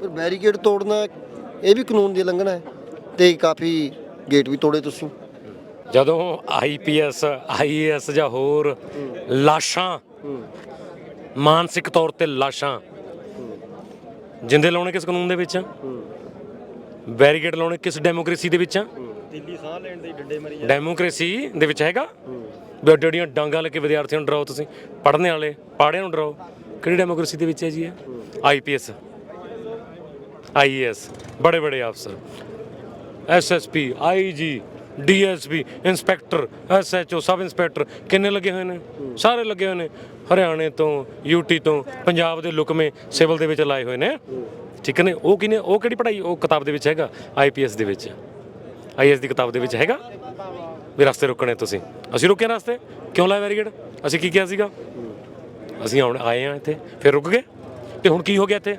ਪਰ ਬੈਰੀਕੇਡ ਤੋੜਨਾ ਇਹ ਵੀ ਕਾਨੂੰਨ ਦੀ ਉਲੰਘਣਾ ਹੈ ਤੇ ਕਾਫੀ ਗੇਟ ਵੀ ਤੋੜੇ ਤੁਸੀਂ। ਜਦੋਂ ਆਈਪੀਐਸ ਆਈਏਐਸ ਜਾਂ ਹੋਰ ਲਾਸ਼ਾਂ ਮਾਨਸਿਕ ਤੌਰ ਤੇ ਲਾਸ਼ਾਂ ਜਿੰਦੇ ਲਾਉਣੇ ਕਿਸ ਕਾਨੂੰਨ ਦੇ ਵਿੱਚ ਆ? ਬੈਰੀਕੇਡ ਲਾਉਣੇ ਕਿਸ ਡੈਮੋਕ੍ਰੇਸੀ ਦੇ ਵਿੱਚ ਆ? ਦਿੱਲੀ ਸਾਹ ਲੈਣ ਦੇ ਡੰਡੇ ਮਰੀ ਡੈਮੋਕ੍ਰੇਸੀ ਦੇ ਵਿੱਚ ਹੈਗਾ? ਵੀ ਅੱਡੀਆਂ ਡਾਂਗਾਂ ਲੈ ਕੇ ਵਿਦਿਆਰਥੀਆਂ ਨੂੰ ਡਰਾਓ ਤੁਸੀਂ ਪੜ੍ਹਨੇ ਵਾਲੇ ਪਾੜਿਆਂ ਨੂੰ ਡਰਾਓ ਕਿਹੜੀ ਡੈਮੋਕ੍ਰੇਸੀ ਦੇ ਵਿੱਚ ਹੈ ਜੀ ਇਹ? ਆਈਪੀਐਸ ਆਈਏਐਸ ਬੜੇ ਬੜੇ ਅਫਸਰ SSP IG DSP inspector SHO sub inspector ਕਿੰਨੇ ਲੱਗੇ ਹੋਏ ਨੇ ਸਾਰੇ ਲੱਗੇ ਹੋਏ ਨੇ ਹਰਿਆਣੇ ਤੋਂ ਯੂਟੀ ਤੋਂ ਪੰਜਾਬ ਦੇ ਲੁਕਮੇ ਸਿਵਲ ਦੇ ਵਿੱਚ ਲਾਏ ਹੋਏ ਨੇ ਠੀਕ ਨੇ ਉਹ ਕਿਨੇ ਉਹ ਕਿਹੜੀ ਪੜ੍ਹਾਈ ਉਹ ਕਿਤਾਬ ਦੇ ਵਿੱਚ ਹੈਗਾ ਆਈਪੀਐਸ ਦੇ ਵਿੱਚ ਆਈਐਸ ਦੀ ਕਿਤਾਬ ਦੇ ਵਿੱਚ ਹੈਗਾ ਵੀ ਰਸਤੇ ਰੁਕਣੇ ਤੁਸੀਂ ਅਸੀਂ ਰੁਕੇ ਰਸਤੇ ਕਿਉਂ ਲਾਇਆ ਬੈਰੀਗੇਡ ਅਸੀਂ ਕੀ ਕਿਹਾ ਸੀਗਾ ਅਸੀਂ ਹੁਣ ਆਏ ਆ ਇੱਥੇ ਫਿਰ ਰੁਕ ਗਏ ਤੇ ਹੁਣ ਕੀ ਹੋ ਗਿਆ ਇੱਥੇ